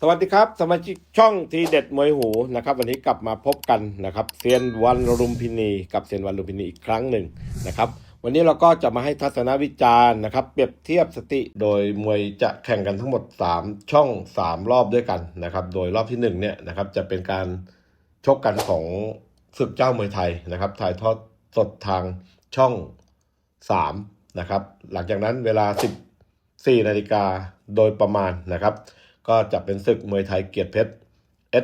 สวัสดีครับ สมาชิกช่องทีเด็ดมวยหูนะครับวันนี้กลับมาพบกันนะครับเซียนวันรุมพินี กับเซียนวันรุมพินีอีกครั้งหนึ่งนะครับวันนี้เราก็จะมาให้ทัศนวิจารณ์นะครับ เปรียบเทียบสติโดยมวยจะแข่งกันทั้งหมด 3 ช่อง 3 รอบด้วยกันนะครับโดยรอบที่1เนี่ยนะครับจะเป็นการชกกันของศึกเจ้ามวยไทยนะครับถ่ายทอดสดทางช่อง3นะครับหลังจากนั้นเวลา 14นาฬิกาโดยประมาณนะครับ ก็จะเป็นศึกมวยไทยเกียรติเพชร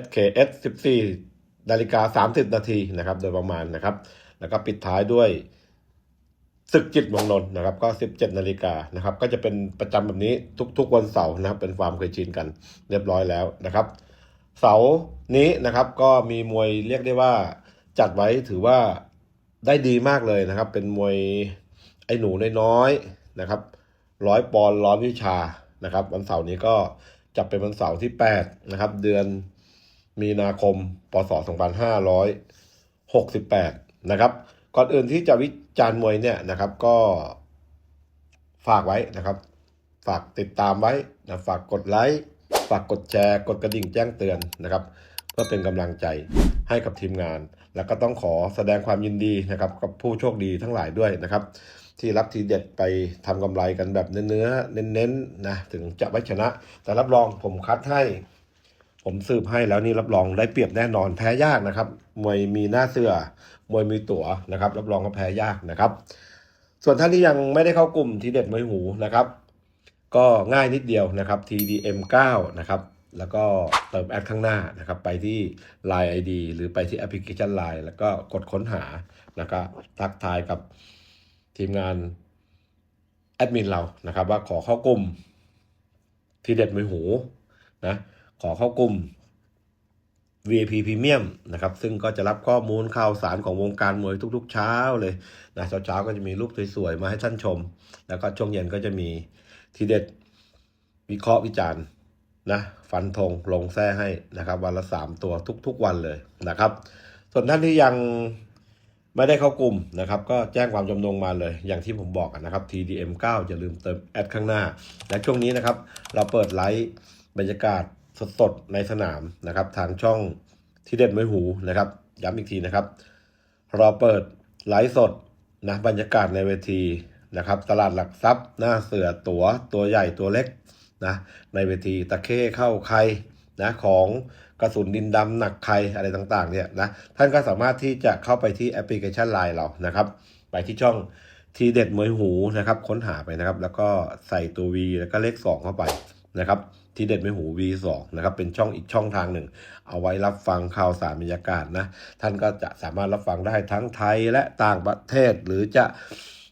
SKS 14นาฬิกา30 นาทีนะครับ โดยประมาณนะครับ แล้วก็ปิดท้ายด้วยศึกจิตมงนนท์นะครับ ก็ 17นาฬิกานะครับ ก็จะเป็นประจำแบบนี้ทุกๆวันเสาร์นะครับ เป็นความเคยชินกันเรียบร้อยแล้วนะครับ เสาร์นี้นะครับก็มีมวยเรียกได้ว่าจัดไว้ถือว่าได้ดีมากเลยนะครับ เป็นมวยไอ้หนูน้อยๆนะครับร้อยปอนร้อยวิชานะครับ วันเสาร์นี้ก็ จะเป็นวันเสาร์ที่ 8 นะครับ เดือนมีนาคม พศ 2568 นะครับ ก่อนอื่นที่จะวิจารณ์มวยเนี่ยนะครับก็ฝากไว้นะครับ ฝากติดตามไว้นะฝากกดไลค์ ฝากกดแชร์ กดกระดิ่งแจ้งเตือนนะครับ เพื่อเป็นกำลังใจให้กับทีมงาน แล้วก็ต้องขอแสดงความยินดีนะครับกับผู้โชคดีทั้งหลายด้วยนะครับ ที่รับทีเด็ดไปทำกำไรกันแบบเนื้อๆเน้นๆนะถึงจะไม่ชนะ แต่รับรองผมคัดให้ ผมสืบให้แล้วนี่รับรองได้เปรียบแน่นอนแพ้ยากนะครับมวยมีหน้าเสือมวยมีตั๋วนะครับ รับรองก็แพ้ยากนะครับ ส่วนท่านที่ยังไม่ได้เข้ากลุ่มทีเด็ดมวยหูนะครับ ก็ง่ายนิดเดียวนะครับ TDM 9 นะครับแล้วก็เติมแอดข้างหน้านะครับ ไปที่ Line ID หรือไปที่แอปพลิเคชัน Line แล้วก็กดค้นหาแล้วก็ทักทายกับ ทีมงานแอดมินเรานะครับ ว่าขอเข้ากลุ่มทีเด็ดมวยหูนะขอเข้ากลุ่ม VIP Premium นะครับ ซึ่งก็จะรับข้อมูลข่าวสารของวงการมวยทุกๆ เช้าเลยนะเช้าๆก็จะมีรูปสวยๆ มาให้ท่านชม แล้วก็ช่วงเย็นก็จะมีทีเด็ดวิเคราะห์วิจารณ์นะฟันธงลงแท้ให้นะครับ วันละ 3 ตัวทุกๆวันเลยนะครับ ส่วนท่านที่ยัง ไม่ได้เข้ากลุ่มนะครับก็แจ้งความจำนงมาเลย อย่างที่ผมบอกนะครับ TDM 9อย่าลืมเติมแอดข้างหน้า และช่วงนี้นะครับ เราเปิดไลฟ์บรรยากาศสดๆในสนามนะครับ ทางช่องที่เด็ดไม่หูนะครับ ย้ำอีกทีนะครับ เราเปิดไลฟ์สดนะบรรยากาศในเวทีนะครับ ตลาดหลักทรัพย์ หน้าเสือตัวตัวใหญ่ตัวเล็กนะในเวทีตะเข้เข้าใคร นะของกระสุนดินดำหนักใครอะไรต่างๆเนี่ยนะท่านก็สามารถที่จะเข้าไปที่แอปพลิเคชัน Line เรานะครับ ไปที่ช่องทีเด็ดมวยหูนะครับ ค้นหาไปนะครับ แล้วก็ใส่ตัว V แล้วก็เลข 2 เข้าไปนะครับทีเด็ดมวยหู V2 นะครับเป็นช่องอีกช่องทางหนึ่ง เอาไว้รับฟังข่าวสารบรรยากาศนะ ท่านก็จะสามารถรับฟังได้ทั้งไทยและต่างประเทศหรือจะ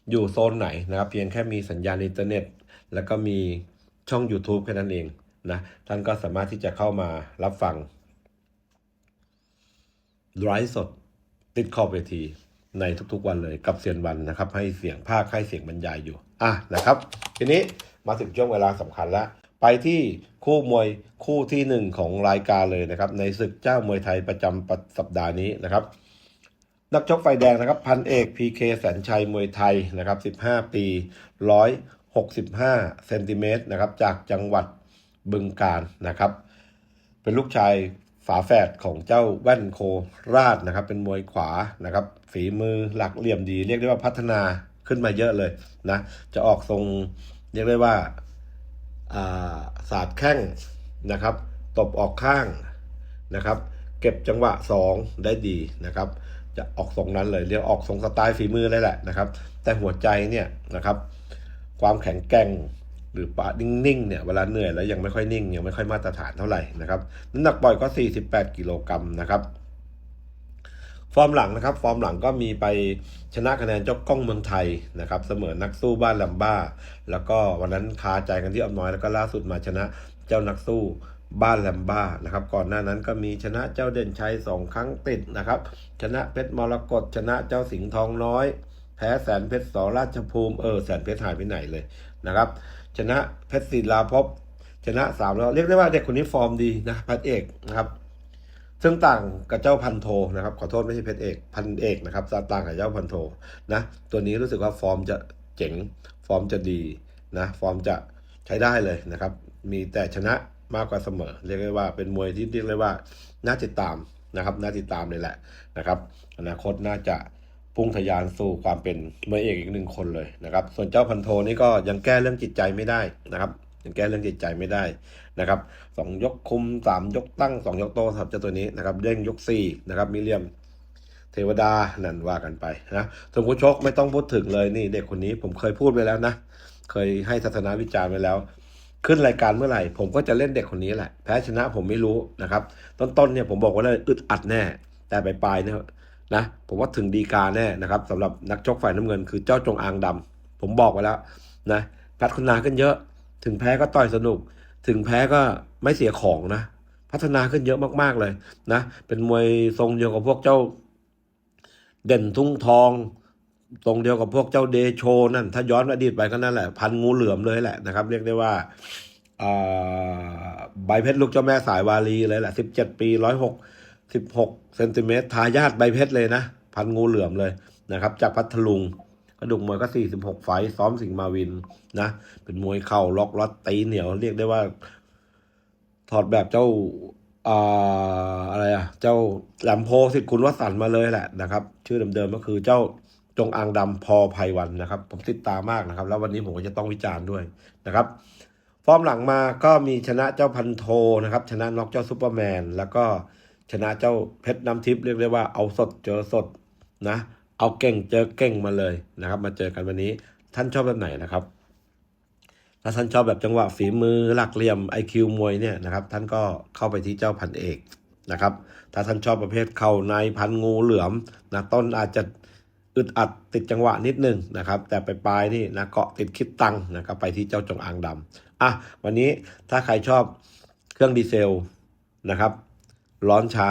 อยู่โซนไหนนะครับ เพียงแค่มีสัญญาณอินเทอร์เน็ต แล้วก็มีช่อง YouTube แค่นั้นเอง นะท่านก็สามารถที่จะเข้ามารับฟังไลฟ์สดติดขอบเวทีในทุกๆวันเลยกับเซียนวันนะครับ ให้เสียงภาคให้เสียงบรรยายอยู่ อะนะครับ ทีนี้มาถึงช่วงเวลาสำคัญแล้ว ไปที่คู่มวยคู่ที่หนึ่งของรายการเลยนะครับ ในศึกเจ้ามวยไทยประจำสัปดาห์นี้นะครับ นักชกไฟแดงนะครับ พันเอกพีเคแสนชัยมวยไทยนะครับ 15 ปี 165เซนติเมตรนะครับจากจังหวัด บึงกาฬนะครับ เป็นลูกชายฝาแฝดของเจ้าแว่นโคราชนะครับ เป็นมวยขวานะครับ ฝีมือหลักเหลี่ยมดี เรียกได้ว่าพัฒนาขึ้นมาเยอะเลยนะ จะออกทรงเรียกได้ว่าอ่าศาสตร์แข้งนะครับ ตบออกข้างนะครับ เก็บจังหวะ 2 ได้ดีนะครับ จะออกทรงนั้นเลยเรียกออกทรงสไตล์ฝีมือเลยแหละนะครับ แต่หัวใจเนี่ยนะครับ ความแข็งแกร่ง หรือปะนิ่งๆเนี่ยเวลาเหนื่อยแล้วยังไม่ค่อยนิ่งยังไม่ค่อยมาตรฐานเท่าไหร่นะครับน้ำหนักปล่อยก็ 48 กิโลกรัมนะครับฟอร์มหลังนะครับ ฟอร์มหลังก็มีไปชนะคะแนนเจ้ากล้องเมืองไทยนะครับเสมอนักสู้บ้านลัมบ้า แล้วก็วันนั้นคาใจกันที่อ้อมน้อยแล้วก็ล่าสุดมาชนะเจ้านักสู้บ้านแลมบ้านะครับก่อนหน้านั้นก็มีชนะเจ้าเด่นชัยสองครั้งติดนะครับชนะเพชรมรกตชนะเจ้าสิงห์ทองน้อย แพ้แสนเพชรสอราชภูมิเออแสนเพชรหายไปไหนเลยนะครับ ชนะเพชรศิลาภพชนะสามแล้วเรียกได้ว่าเด็กคนนี้ฟอร์มดีนะพัดเอกนะครับ ซึ่งต่างกับเจ้าพันโทนะครับ ขอโทษไม่ใช่เพชรเอกพันเอกนะครับต่างกับเจ้าพันโทนะตัวนี้รู้สึกว่าฟอร์มจะเจ๋งฟอร์มจะดีนะฟอร์มจะใช้ได้เลยนะครับ มีแต่ชนะมากกว่าเสมอ เรียกได้ว่าเป็นมวยที่เรียกได้ว่าน่าติดตามนะครับน่าติดตามเลยแหละนะครับ อนาคตน่าจะ พุ่งทะยานสู่ความเป็นมวยเอกอีกหนึ่งคนเลยนะครับ ส่วนเจ้าพันโทนี่ก็ยังแก้เรื่องจิตใจไม่ได้นะครับยังแก้เรื่องจิตใจไม่ได้นะครับสองยกคุมสามยกตั้งสองยกโตครับเจ้าตัวนี้นะครับเด้งยกสี่นะครับมิเลียมเทวดานั่นว่ากันไปนะส่วนผู้ชกไม่ต้องพูดถึงเลยนี่เด็กคนนี้ผมเคยพูดไปแล้วนะ เคยให้ทัศนวิจารณ์ไปแล้ว ขึ้นรายการเมื่อไหร่ ผมก็จะเล่นเด็กคนนี้แหละ แพ้ชนะผมไม่รู้นะครับ ต้นๆเนี่ยผมบอกว่าเลยอึดอัดแน่ แต่ปลายๆเนี่ย นะผมว่าถึงดีกาแน่นะครับสำหรับนักชกฝ่ายน้ำเงิน คือเจ้าจงอางดำผมบอกไว้แล้วนะพัฒนาขึ้นเยอะ ถึงแพ้ก็ต่อยสนุก ถึงแพ้ก็ไม่เสียของนะ พัฒนาขึ้นเยอะมากๆเลยนะ เป็นมวยทรงเดียวกับพวกเจ้า เด่นทุ่งทองตรงเดียวกับพวกเจ้าเดโชนั่น ถ้าย้อนอดีตไปก็นั่นแหละ พันงูเหลือมเลยแหละนะครับ เรียกได้ว่าอ่าใบเพชรลูกเจ้าแม่สายวาลีเลยแหละสิบเจ็ดปีร้อยหก สิบหกเซนติเมตรทายาทใบเพชรเลยนะ พันงูเหลือมเลยนะครับ จากพัทลุงกระดูกมวยก็สี่สิบหกไฟซ้อมสิงมาวินนะ เป็นมวยเข่าล็อกล็อตตีเหนียว เรียกได้ว่า ถอดแบบเจ้าอะไรอะเจ้าแหลมโพสิทธิ์คุณวสันมาเลยแหละนะครับ ชื่อเดิมๆก็คือเจ้าจงอางดำพอภัยวันนะครับ ผมติดตามมากนะครับ แล้ววันนี้ผมก็จะต้องวิจารณ์ด้วยนะครับ ฟอร์มหลังมาก็มีชนะเจ้าพันโทนะครับ ชนะน็อกเจ้าซูเปอร์แมน แล้วก็ ชนะเจ้าเพชรน้ำทิพย์เรียกได้ว่าเอาสดเจอสดนะ เอาเก่งเจอเก่งมาเลยนะครับ มาเจอกันวันนี้ท่านชอบแบบไหนนะครับ ถ้าท่านชอบแบบจังหวะฝีมือหลักเหลี่ยม IQ มวยเนี่ยนะครับ ท่านก็เข้าไปที่เจ้าพันเอกนะครับ ถ้าท่านชอบประเภทเข่าในพันงูเหลือมนะต้นอาจจะอึดอัดติดจังหวะนิดนึงนะครับ แต่ไปปลายนี่นะเกาะติดคิดตังนะครับไปที่เจ้าจงอางดำอะวันนี้ถ้าใครชอบเครื่องดีเซลนะครับ ร้อนช้า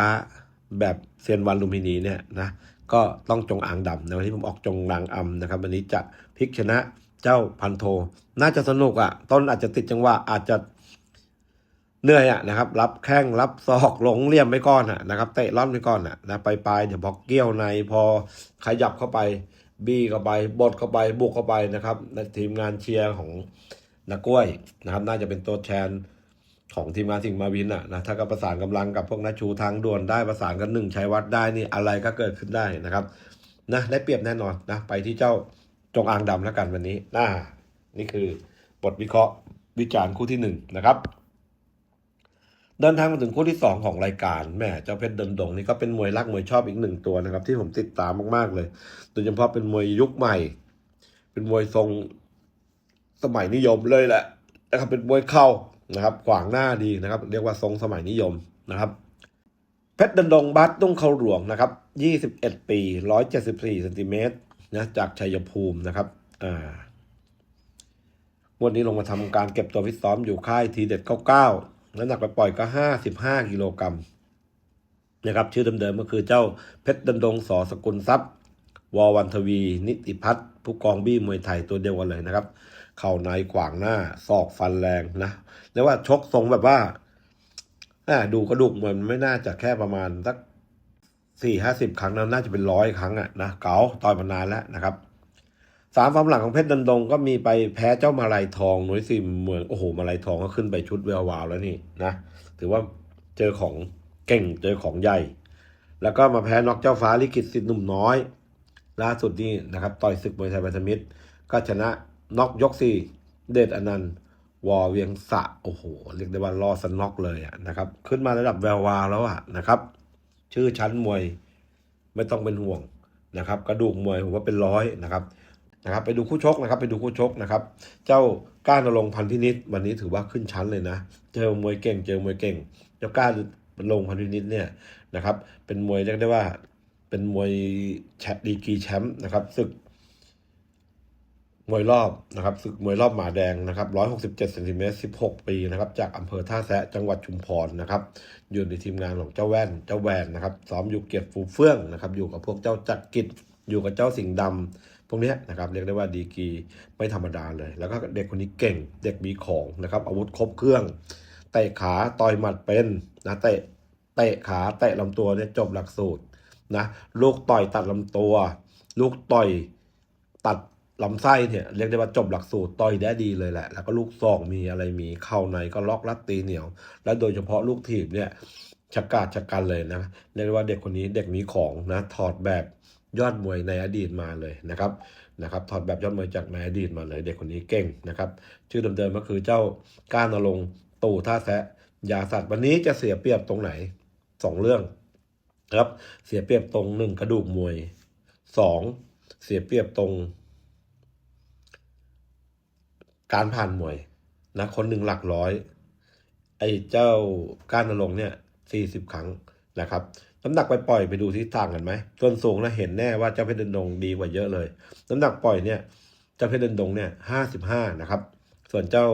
แบบเซียนวันลูมินีเนี่ยนะก็ต้องจงอางดำในวันที่ผมออกจงรางอำนะครับ วันนี้จะพลิกชนะเจ้าพันโท น่าจะสนุกอะ่ะ ต้นอาจจะติดจังหวะอาจจะเหนื่อยอะ่ะนะครับ รับแข้งรับศอกหลงเลี่ยมไปก่อนอะ่ะนะครับเตะล่อนไปก่อนอะ่ะนะไปลายเดี๋ยวพอเกี้ยวในพอขยับเข้าไปบี้เข้าไปบดเข้าไปบุกเข้าไปนะครับในทีมงานเชียร์ของนักกล้วยนะครับ น่าจะเป็นตัวแทน ของทีมงานสิงห์มาวินอะนะถ้าก็ประสานกำลังกับพวกนักชูทางด่วนได้ประสานกันหนึ่งชัยวัดได้นี่อะไรก็เกิดขึ้นได้นะครับนะได้เปรียบแน่นอนนะไปที่เจ้าจงอางดำแล้วกันวันนี้น่านี่คือบทวิเคราะห์วิจารณ์คู่ที่หนึ่งนะครับเดินทางมาถึงคู่ที่สองของรายการแม่เจ้าเพชรเดินดงนี่ก็เป็นมวยรักมวยชอบอีกหนึ่งตัวนะครับ ที่ผมติดตามมากๆเลยโดยเฉพาะเป็นมวยยุคใหม่ เป็นมวยทรงสมัยนิยมเลยแหละนะครับเป็นมวยเข่า นะครับขวางหน้าดีนะครับ เรียกว่าทรงสมัยนิยมนะครับเพชรดันดงบัตตุ้งเขาหลวงนะครับ 21 ปี 174เซนติเมตรนะจากชัยภูมินะครับอ่าวันนี้ลงมาทำการเก็บตัวฟิตซ้อมอยู่ค่ายทีเด็ด99น้ำหนักไปปล่อยก็ 55 กิโลกรัมนะครับชื่อเดิมๆก็คือเจ้าเพชรดันดงสอสกุลทรัพย์ ววันทวี นิติพัฒน์ผู้กองบี้มวยไทยตัวเดียวกันเลยนะครับ เข่าในขวางหน้าศอกฟันแรงนะเรียกว่าชกทรงแบบว่าดูกระดูกเหมือนไม่น่าจะแค่ประมาณสักสี่ห้าสิบครั้งนะน่าจะเป็นร้อยครั้งอะนะเก๋าต่อยมานานแล้วนะครับสามฟอร์มหลังของเพชรดันดงก็มีไปแพ้เจ้ามาลายทองหน่วยสิมเมืองโอ้โหมาลายทองก็ขึ้นไปชุดแวววาวแล้วนี่นะถือว่าเจอของเก่งเจอของใหญ่ แล้วก็มาแพ้น็อกเจ้าฟ้าลิขิตสิทธิ์หนุ่มน้อย ล่าสุดนี่นะครับต่อยศึกมวยไทยพันธมิตร ก็ชนะ น็อกยกสี่เดชอนันต์วอเวียงสะโอ้โห เรียกได้ว่ารอสน็อกเลยอะนะครับ ขึ้นมาระดับแวววาวแล้วอะนะครับ ชื่อชั้นมวยไม่ต้องเป็นห่วงนะครับ กระดูกมวยผมว่าเป็นร้อยนะครับนะครับ ไปดูคู่ชกนะครับ ไปดูคู่ชกนะครับ เจ้าก้านรงพันธินิตวันนี้ถือว่าขึ้นชั้นเลยนะ เจอมวยเก่ง เจอมวยเก่ง เจ้าก้านรงพันธินิตเนี่ยนะครับ เป็นมวยเรียกได้ว่าเป็นมวยแชดีกีแชมป์นะครับศึก มวยรอบนะครับศึกมวยรอบหมาแดงนะครับ167เซนติเมตร16 ปีนะครับจากอำเภอท่าแซะจังหวัดชุมพรนะครับอยู่ในทีมงานของเจ้าแว่นเจ้าแวนนะครับซ้อมอยู่เกียรติฟูเฟื่องนะครับอยู่กับพวกเจ้าจักรกิจอยู่กับเจ้าสิงห์ดำพวกนี้นะครับเรียกได้ว่าดีกรีไม่ธรรมดาเลย แล้วก็เด็กคนนี้เก่งเด็กมีของนะครับอาวุธครบเครื่องเตะขาต่อยหมัดเป็นนะเตะเตะขาเตะลำตัวเนี่ยจบหลักสูตรนะลูกต่อยตัดลำตัว ลูกต่อยตัด ลำไส้เนี่ยเรียกได้ว่าจบหลักสูตรต่อยได้ดีเลยแหละ แล้วก็ลูกซองมีอะไรมีเข้าในก็ล็อกรัดตีเหนียว แล้วโดยเฉพาะลูกถีบเนี่ยชะกาดชะกันเลยนะเรียกได้ว่าเด็กคนนี้เด็กมีของนะถอดแบบยอดมวยในอดีตมาเลยนะครับนะครับถอดแบบยอดมวยจากในอดีตมาเลย เด็กคนนี้เก่งนะครับชื่อเดิมๆก็คือเจ้าก้านรงตู่ท่าแซะยาสัตว์วันนี้จะเสียเปรียบตรงไหนสองเรื่องครับเสียเปรียบตรงหนึ่งกระดูกมวยสองเสียเปรียบตรง การผ่านมวยนะคนหนึ่งหลักร้อย ไอ้เจ้าก้านนรงค์เนี่ยสี่สิบครั้งนะครับน้ำหนักไปปล่อยไปดูที่ต่างกันไหมส่วนสูงนะเห็นแน่ว่าเจ้าเพชรเดินดงดีกว่าเยอะเลย น้ำหนักปล่อยเนี่ยเจ้าเพชรเดินดงเนี่ยห้าสิบห้านะครับ ส่วนเจ้า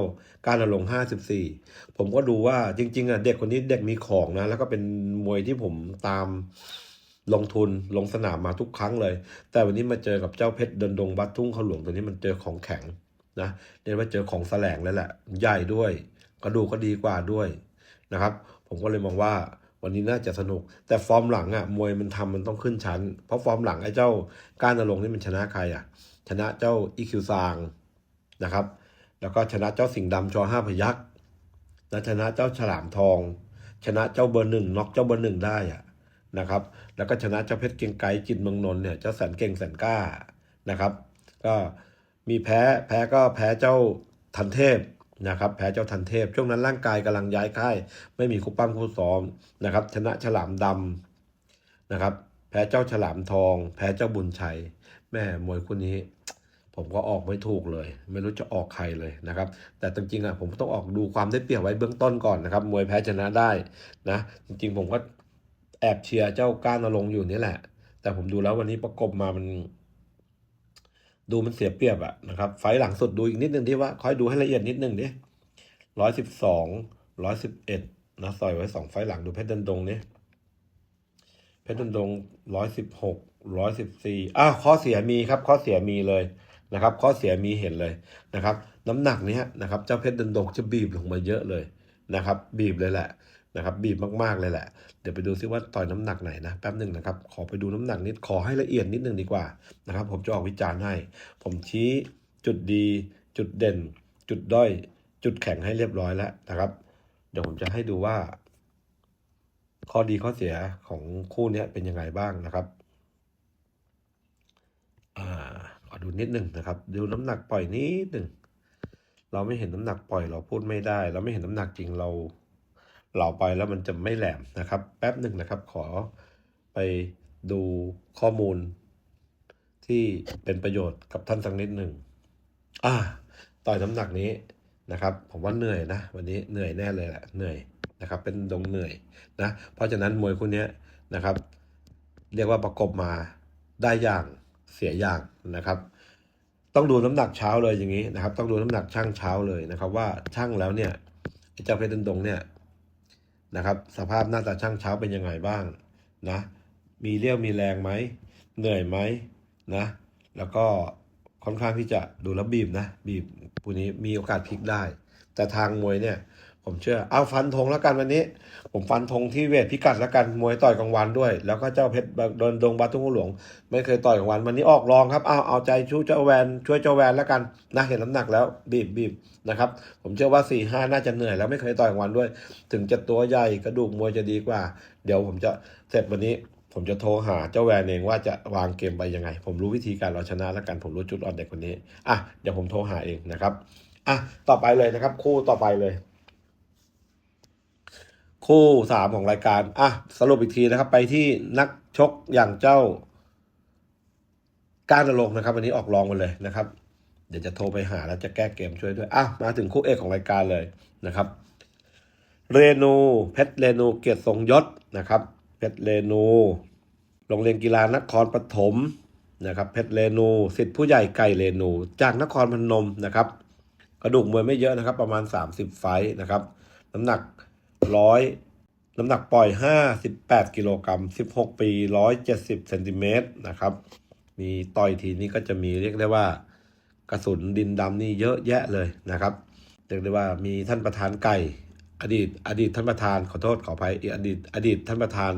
กานนรงค์ห้าสิบสี่ผมก็ดูว่าจริงๆอะเด็กคนนี้เด็กมีของนะ แล้วก็เป็นมวยที่ผมตามลงทุนลงสนามมาทุกครั้งเลย แต่วันนี้มาเจอกับเจ้าเพชรเดินดงบัตทุ่งเขาหลวงตัวนี้มันเจอของแข็ง นะเรียกว่าเจอของแสลงแล้วแหละใหญ่ด้วย กระดูกก็ดีกว่าด้วยนะครับ ผมก็เลยมองว่าวันนี้น่าจะสนุก แต่ฟอร์มหลังอะมวยมันทำมันต้องขึ้นชั้น เพราะฟอร์มหลังไอ้เจ้าก้านนรงนี่มันชนะใครอะ ชนะเจ้าอีคิวซางนะครับ แล้วก็ชนะเจ้าสิงห์ดำชอห้าพยักษ์และชนะเจ้าฉลามทอง ชนะเจ้าเบอร์หนึ่งน็อกเจ้าเบอร์หนึ่งได้อะนะครับ แล้วก็ชนะเจ้าเพชรเกรียงไกจิตเมืองนนท์เนี่ยเจ้าแสนเก่งแสนกล้านะครับ ก็ มีแพ้แพ้ก็แพ้เจ้าทันเทพนะครับแพ้เจ้าทันเทพ ช่วงนั้นร่างกายกำลังย้ายค่าย ไม่มีคู่ปั้มคู่ซ้อมนะครับชนะฉลามดำนะครับ แพ้เจ้าฉลามทอง แพ้เจ้าบุญชัย แม่มวยคู่นี้ ผมก็ออกไม่ถูกเลย ไม่รู้จะออกใครเลยนะครับ แต่จริงๆอะผมต้องออกดูความได้เปรียบไว้เบื้องต้นก่อนนะครับมวยแพ้ชนะได้นะจริงๆ ผมก็แอบเชียร์เจ้าก้านนรงอยู่นี่แหละ แต่ผมดูแล้ววันนี้ประกบมามัน ดูมันเสียเปรียบอะนะครับ ไฟหลังสุดดูอีกนิดนึงที่ว่าคอยดูให้ละเอียดนิดนึงดิร้อยสิบสองร้อยสิบเอ็ดนะใส่ไว้สองไฟหลังดูเพชรดันดงนี่เพชรดันดงร้อยสิบหกร้อยสิบสี่อ้าวข้อเสียมีครับ ข้อเสียมีเลยนะครับ ข้อเสียมีเห็นเลยนะครับ น้ำหนักเนี้ยนะครับ เจ้าเพชรดันดงจะบีบลงมาเยอะเลยนะครับ บีบเลยแหละ นะครับบีบมากๆเลยแหละ เดี๋ยวไปดูซิว่าต่อยน้ำหนักไหนนะแป๊บหนึ่งนะครับขอไปดูน้ำหนักนิดขอให้ละเอียดนิดนึงดีกว่านะครับผมจะออกวิจารณ์ให้ ผมชี้จุดดี จุดเด่น จุดด้อย จุดแข็งให้เรียบร้อยแล้วนะครับ เดี๋ยวผมจะให้ดูว่า ข้อดีข้อเสียของคู่นี้เป็นยังไงบ้างนะครับอ่าขอดูนิดหนึ่งนะครับ ดูน้ำหนักปล่อยนิดหนึ่งเราไม่เห็นน้ำหนักปล่อยเราพูดไม่ได้ เราไม่เห็นน้ำหนักจริงเรา เราไปแล้วมันจะไม่แหลมนะครับ แป๊บหนึ่งนะครับ ขอไปดูข้อมูล ที่เป็นประโยชน์กับท่านสักนิดหนึ่งอ่าต่อยน้ำหนักนี้นะครับ ผมว่าเหนื่อยนะ วันนี้เหนื่อยแน่เลยแหละเหนื่อยนะครับ เป็นดงเหนื่อยนะ เพราะฉะนั้นมวยคู่เนี้ยนะครับ เรียกว่าประกบมาได้อย่างเสียอย่างนะครับ ต้องดูน้ำหนักเช้าเลยอย่างนี้นะครับ ต้องดูน้ำหนักช่างเช้าเลยนะครับ ว่าช่างแล้วเนี่ยเจ้าเพชรดงเนี่ย นะครับ สภาพหน้าตาช่างเช้าเป็นยังไงบ้างนะ มีเรี่ยวมีแรงไหม เหนื่อยไหมนะ แล้วก็ค่อนข้างที่จะดูแลบีบนะ บีบผู้นี้มีโอกาสพลิกได้ แต่ทางมวยเนี่ย ผมเชื่อเอาฟันธงแล้วกันวันนี้ ผมฟันธงที่เวทพิกัดแล้วกันมวยต่อยกลางวันด้วย แล้วก็เจ้าเพชรโดนดงบาตุ้งหลวง ไม่เคยต่อยกลางวันวันนี้ออกรองครับเอาเอาใจช่วยเจ้าแวนช่วยเจ้าแวนแล้วกันนะเห็นน้ำหนักแล้วบีบบีบนะครับผมเชื่อว่าสี่ห้าน่าจะเหนื่อยแล้วไม่เคยต่อยกลางวันด้วย ถึงจะตัวใหญ่กระดูกมวยจะดีกว่า เดี๋ยวผมจะเสร็จวันนี้ผมจะโทรหาเจ้าแวนเองว่าจะวางเกมไปยังไง ผมรู้วิธีการเราชนะแล้วกันผมรู้จุดอ่อนเด็กคนนี้อะเดี๋ยวผมโทรหาเองนะครับอะต่อไปเลยนะครับ คู่ต่อไปเลย คู่สามของรายการ อะ สรุปอีกทีนะครับ ไปที่นักชกอย่างเจ้าก้านนรงนะครับ วันนี้ออกรองมาเลยนะครับ เดี๋ยวจะโทรไปหาแล้วจะแก้เกมช่วยด้วย อะ มาถึงคู่เอกของรายการเลยนะครับ เรนูเพชรเรนูเกียรติทรงยศนะครับ เพชรเรนูโรงเรียนกีฬานครปฐมนะครับ เพชรเรนูสิทธิผู้ใหญ่ไก่เรนู จากนครพนมนะครับ กระดูกมวยไม่เยอะนะครับ ประมาณ 30 ไฟ์นะครับ น้ำหนัก ร้อยน้ำหนักปล่อย 58 กิโลกรัม 16 ปี 170 เซนติเมตรนะครับ มีต่อยทีนี้ก็จะมีเรียกได้ว่ากระสุนดินดำนี่เยอะแยะเลยนะครับ เรียกได้ว่ามีท่านประธานไก่ อดีต อดีตท่านประธานขอโทษขออภัยอดีต อดีตท่านประธาน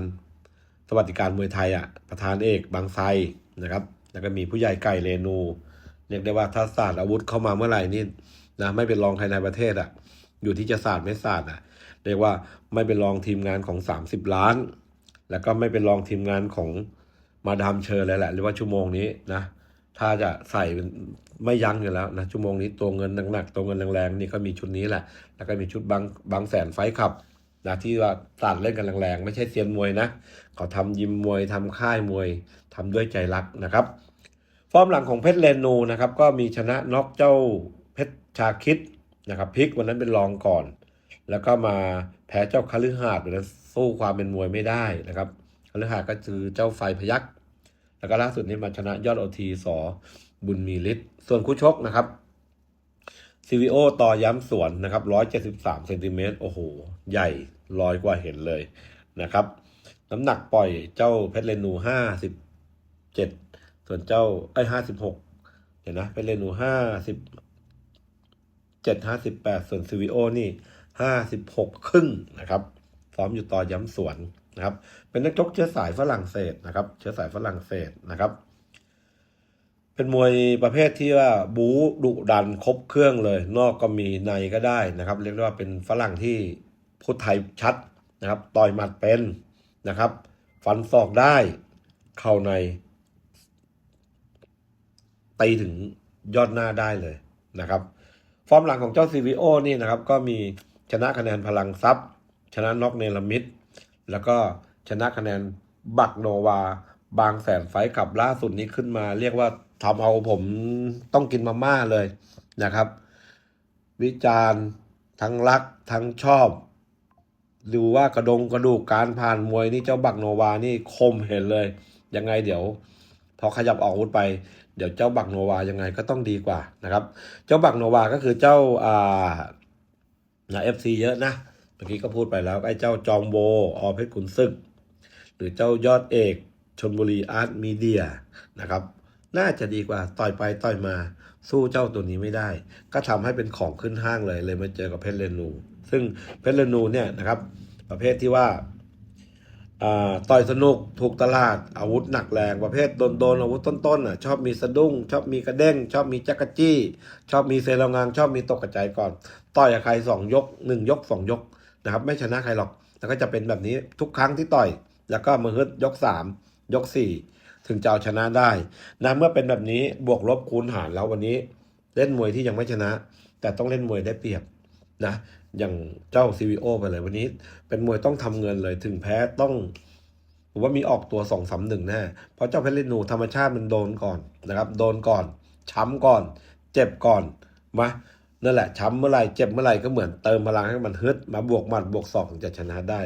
สวัสดิการมวยไทยอะ ประธานเอกบางไทรนะครับ แล้วก็มีผู้ใหญ่ไก่เรนู เรียกได้ว่าถ้าศาสตร์อาวุธเข้ามาเมื่อไหร่นี่นะไม่เป็นรองใครในประเทศอะอยู่ที่จะศาสตร์ไม่ศาสตร์อะ เรียกว่าไม่เป็นรองทีมงานของ 30 ล้าน แล้วก็ไม่เป็นรองทีมงานของมาดามเชอร์เลยแหละเรียกว่าชั่วโมงนี้นะถ้าจะใส่เป็นไม่ยั้งอยู่แล้วนะชั่วโมงนี้ตัวเงินหนักๆตัวเงินแรงๆนี่ก็มีชุดนี้แหละ แล้วก็มีชุดบางบางแสนไฟขับนะที่ว่าตร์เล่นกันแรงๆ ไม่ใช่เซียนมวยนะเขาทำยิมมวยทำค่ายมวยทำด้วยใจรักนะครับ ฟอร์มหลังของเพชรเรนูนะครับก็มีชนะน็อกเจ้าเพชรชาคิดนะครับพิกวันนั้นเป็นรองก่อน แล้วก็มาแพ้เจ้าคฤหาสน์วันนั้นสู้ความเป็นมวยไม่ได้นะครับคฤหาสน์ก็คือเจ้าไฟพยักษ์แล้วก็ล่าสุดนี้มาชนะยอดโอทีสอบุญมีฤทธิ์ส่วนคู่ชกนะครับซีวีโอต่อย้ำสวนนะครับ173เซนติเมตรโอ้โห ใหญ่ลอยกว่าเห็นเลยนะครับ น้ำหนักปล่อยเจ้าเพชรเรนูห้าสิบเจ็ดส่วนเจ้าไอ้ห้าสิบหกเห็นนะเพชรเรนูห้าสิบเจ็ดห้าสิบแปดส่วนซีวีโอนี่ ห้าสิบหกครึ่งนะครับซ้อมอยู่ต่อย้ำสวนนะครับ เป็นนักชกเชื้อสายฝรั่งเศสนะครับ เชื้อสายฝรั่งเศสนะครับ เป็นมวยประเภทที่ว่าบู๊ดุดันครบเครื่องเลย นอกก็มีในก็ได้นะครับ เรียกได้ว่าเป็นฝรั่งที่พูดไทยชัดนะครับ ต่อยหมัดเป็นนะครับ ฟันศอกได้เข้าในตีถึงยอดหน้าได้เลยนะครับ ฟอร์มหลังของเจ้าซีวีโอนี่นะครับ ก็มี ชนะคะแนนพลังทรัพย์ ชนะน็อกเนลมิดแล้วก็ชนะคะแนนบักโนวา บางแสนไฟขับล่าสุดนี้ขึ้นมา เรียกว่าทำเอาผมต้องกินมาม่าเลยนะครับ วิจารณ์ทั้งรักทั้งชอบดูว่ากระดงกระดูกการผ่านมวยนี่เจ้าบักโนวานี่คมเห็นเลย ยังไงเดี๋ยว พอขยับออกอาวุธไป เดี๋ยวเจ้าบักโนวายังไงก็ต้องดีกว่านะครับ เจ้าบักโนวาก็คือเจ้าอ่า นะเอฟซีเยอะนะเมื่อกี้ก็พูดไปแล้วไอ้เจ้าจอมโบอเพชรขุนศึก หรือเจ้ายอดเอกชนบุรีอาร์ตมีเดียนะครับ น่าจะดีกว่าต่อยไปต่อยมา สู้เจ้าตัวนี้ไม่ได้ ก็ทำให้เป็นของขึ้นห้างเลยเลยมาเจอกับเพชรเรนู ซึ่งเพชรเรนูเนี่ยนะครับ ประเภทที่ว่าต่อยสนุกถูกตลาดอาวุธหนักแรงประเภทโดนโดนอาวุธต้นๆอะชอบมีสะดุ้ง ชอบมีกระเด้ง ชอบมีจักรจี้ ชอบมีเซรางางชอบมีตกกระจายก่อน ต่อยกับใครสองยกหนึ่งยกสองยกนะครับไม่ชนะใครหรอกแล้วก็จะเป็นแบบนี้ทุกครั้งที่ต่อย แล้วก็มาฮึดยกสามยกสี่ถึงจะเอาชนะได้นะเมื่อเป็นแบบนี้บวกลบคูณหารแล้ววันนี้เล่นมวยที่ยังไม่ชนะ แต่ต้องเล่นมวยได้เปรียบนะอย่างเจ้า CVO ไปเลยวันนี้ เป็นมวยต้องทำเงินเลยถึงแพ้ต้องผมว่ามีออกตัวสองสามหนึ่งแน่เพราะเจ้าเพชรเลนูธรรมชาติมันโดนก่อนนะครับ โดนก่อน ช้ำก่อน เจ็บก่อนมา นั่นแหละช้ำเมื่อไรเจ็บเมื่อไรก็เหมือนเติมพลังให้มันฮึดมาบวกหมัดบวกศอกถึงจะชนะได้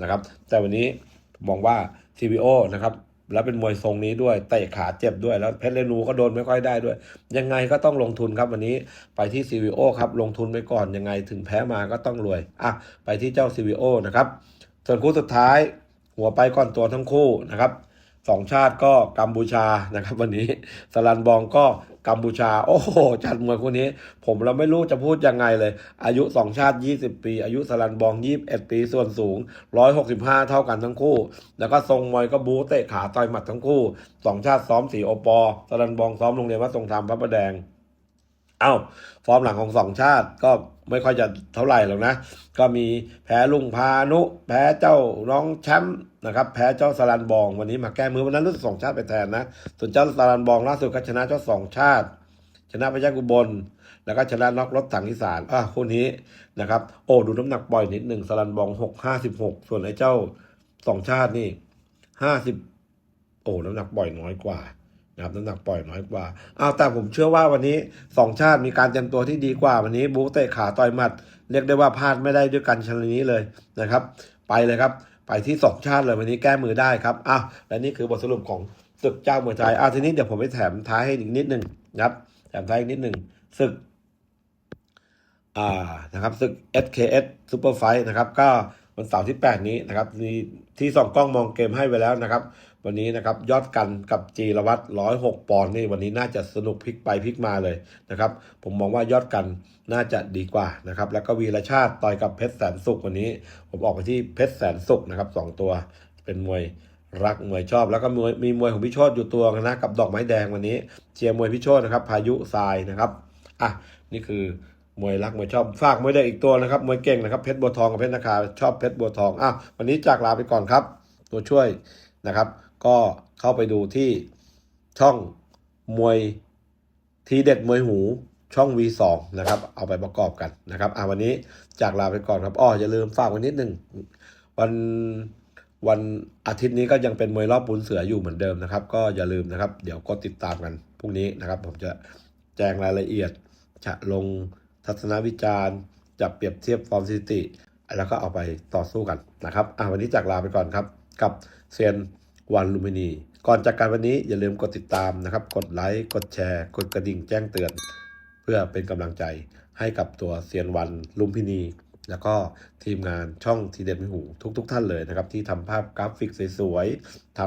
นะครับ แต่วันนี้มองว่า CVO นะครับแล้วเป็นมวยทรงนี้ด้วยเตะขาเจ็บด้วยแล้วเพชรเรนูก็โดนไม่ค่อยได้ด้วย ยังไงก็ต้องลงทุนครับวันนี้ไปที่ CVO ครับลงทุนไปก่อนยังไงถึงแพ้มาก็ต้องรวยอะไปที่เจ้า CVO นะครับส่วนคู่สุดท้ายหัวไปก่อนตัวทั้งคู่นะครับ สองชาติก็กัมพูชานะครับ วันนี้สลันบองก็กัมพูชา โอ้โห จัดมวยคู่นี้ ผมเราไม่รู้จะพูดยังไงเลย อายุสองชาติ 20 ปี อายุสลันบอง 21 ปีส่วนสูง 165 เท่ากันทั้งคู่ แล้วก็ทรงมวยก็บูเตะขาต่อยหมัดทั้งคู่สองชาติซ้อมสีโอปอสลันบองซ้อมโรงเรียนวัดทรงธรรมพระประแดงเอ้า ฟอร์มหลังของสองชาติก็ไม่ค่อยจะเท่าไหร่หรอกนะ ก็มีแพ้ลุงพานุ แพ้เจ้าน้องแชมป์ นะครับแพ้เจ้าสลันบองวันนี้มาแก้มือวันนั้นรู้สึกสองชาติไปแทนนะ ส่วนเจ้าสลันบองล่าสุดก็ชนะเจ้าสองชาติ ชนะพยัคฆ์อุบล แล้วก็ชนะน็อกรถถังอีสานอะคู่นี้นะครับโอ้ดูน้ำหนักปล่อยนิดหนึ่งสลันบองหกห้าสิบหกส่วนไอ้เจ้าสองชาตินี่ห้าสิบโอ้น้ำหนักปล่อยน้อยกว่านะครับน้ำหนักปล่อยน้อยกว่าอ้าวแต่ผมเชื่อว่าวันนี้สองชาติมีการเตรียมตัวที่ดีกว่าวันนี้บูเตะขาต่อยหมัด เรียกได้ว่าพลาดไม่ได้ด้วยกันชนนี้เลยนะครับ ไปเลยครับ ไปที่สองชาติเลยวันนี้แก้มือได้ครับอ้าวและนี่คือบทสรุปของศึกเจ้ามวยไทยอ้าวทีนี้เดี๋ยวผมไปแถมท้ายให้อีกนิดหนึ่งนะครับแถมท้ายอีกนิดหนึ่งศึกอ่านะครับศึก SKS Super Fight นะครับก็วันเสาร์ที่ 8 นี้นะครับมีที่สองกล้องมองเกมให้ไว้แล้วนะครับ วันนี้นะครับยอดกันกับจีรวัตรร้อยหกปอนด์นี่วันนี้น่าจะสนุกพลิกไปพลิกมาเลยนะครับ ผมมองว่ายอดกันน่าจะดีกว่านะครับแล้วก็วีรชาติต่อยกับเพชรแสนสุขวันนี้ ผมออกไปที่เพชรแสนสุขนะครับสองตัวเป็นมวยรักมวยชอบแล้วก็มวยมีมวยของพี่โชตอยู่ตัวนะกับดอกไม้แดงวันนี้เชียร์มวยพี่โชตนะครับ พายุทรายนะครับอะนี่คือมวยรักมวยชอบฝากมวยเด็กอีกตัวนะครับมวยเก่งนะครับเพชรบัวทองกับเพชรนาคาชอบเพชรบัวทองอะวันนี้จากลาไปก่อนครับ ตัวช่วยนะครับ ก็เข้าไปดูที่ช่องมวยทีเด็ดมวยหูช่อง V2 นะครับ เอาไปประกอบกันนะครับอะวันนี้จากลาไปก่อนครับอ้ออย่าลืมฝากไว้นิดนึงวันวันอาทิตย์นี้ก็ยังเป็นมวยรอบปูนเสืออยู่เหมือนเดิมนะครับ ก็อย่าลืมนะครับ เดี๋ยวก็ติดตามกันพรุ่งนี้นะครับ ผมจะแจ้งรายละเอียด จะลงทัศนวิจารณ์จะเปรียบเทียบฟอร์มสถิติ แล้วก็เอาไปต่อสู้กันนะครับอะวันนี้จากลาไปก่อนครับ กับเซียน วันลูมินี ก่อนจากการวันนี้อย่าลืมกดติดตามนะครับ กดไลค์ กดแชร์ กดกระดิ่งแจ้งเตือน เพื่อเป็นกำลังใจให้กับตัวเซียนวันลุมพินี แล้วก็ทีมงานช่องทีเด็ดมิหูทุกๆทท่านเลยนะครับ ที่ทำภาพกราฟิกสวยๆท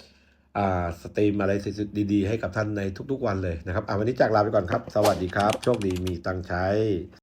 ำอ่าสตรีมอะไรสวยๆดี ๆ ให้กับท่านในทุกๆวันเลยนะครับอ่าวันนี้จากลาไปก่อนครับ สวัสดีครับ โชคดีมีตังใช้